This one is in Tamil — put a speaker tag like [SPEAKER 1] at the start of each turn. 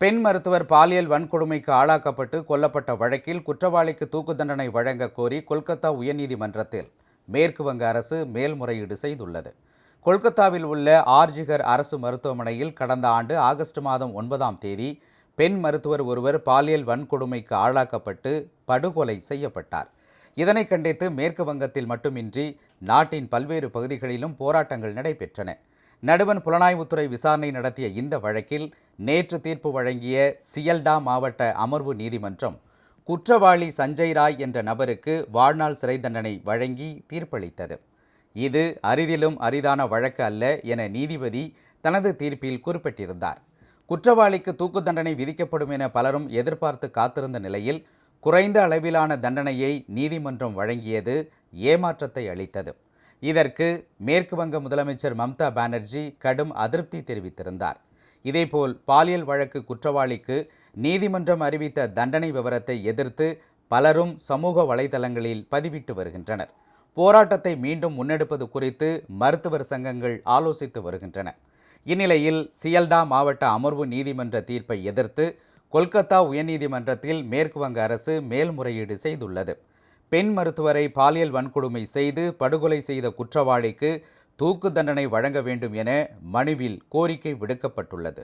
[SPEAKER 1] பெண் மருத்துவர் பாலியல் வன்கொடுமைக்கு ஆளாக்கப்பட்டு கொல்லப்பட்ட வழக்கில் குற்றவாளிக்கு தூக்கு தண்டனை வழங்க கோரி கொல்கத்தா உயர்நீதிமன்றத்தில் மேற்கு வங்க அரசு மேல்முறையீடு செய்துள்ளது. கொல்கத்தாவில் உள்ள ஆர்ஜிகர் அரசு மருத்துவமனையில் கடந்த ஆண்டு ஆகஸ்ட் மாதம் ஒன்பதாம் தேதி பெண் மருத்துவர் ஒருவர் பாலியல் வன்கொடுமைக்கு ஆளாக்கப்பட்டு படுகொலை செய்யப்பட்டார். இதனை கண்டித்து மேற்கு வங்கத்தில் மட்டுமின்றி நாட்டின் பல்வேறு பகுதிகளிலும் போராட்டங்கள் நடைபெற்றன. நடுவன் புலனாய்வுத்துறை விசாரணை நடத்திய இந்த வழக்கில் நேற்று தீர்ப்பு வழங்கிய சியல்டா மாவட்ட அமர்வு நீதிமன்றம் குற்றவாளி சஞ்சய் ராய் என்ற நபருக்கு வாழ்நாள் சிறை தண்டனை வழங்கி தீர்ப்பளித்தது. இது அரிதிலும் அரிதான வழக்கு அல்ல என நீதிபதி தனது தீர்ப்பில் குறிப்பிட்டிருந்தார். குற்றவாளிக்கு தூக்கு தண்டனை விதிக்கப்படும் என பலரும் எதிர்பார்த்து காத்திருந்த நிலையில் குறைந்த அளவிலான தண்டனையை நீதிமன்றம் வழங்கியது ஏமாற்றத்தை அளித்தது. இதற்கு மேற்கு வங்க முதலமைச்சர் மம்தா பானர்ஜி கடும் அதிருப்தி தெரிவித்திருந்தார். இதேபோல் பாலியல் வழக்கு குற்றவாளிக்கு நீதிமன்றம் அறிவித்த தண்டனை விவரத்தை எதிர்த்து பலரும் சமூக வலைதளங்களில் பதிவிட்டு வருகின்றனர். போராட்டத்தை மீண்டும் முன்னெடுப்பது குறித்து மருத்துவர் சங்கங்கள் ஆலோசித்து வருகின்றன. இந்நிலையில் சியல்டா மாவட்ட அமர்வு நீதிமன்ற தீர்ப்பை எதிர்த்து கொல்கத்தா உயர்நீதிமன்றத்தில் மேற்குவங்க அரசு மேல்முறையீடு செய்துள்ளது. பெண் மருத்துவரை பாலியல் வன்கொடுமை செய்து படுகொலை செய்த குற்றவாளிக்கு தூக்கு தண்டனை வழங்க வேண்டும் என மனுவில் கோரிக்கை விடுக்கப்பட்டுள்ளது.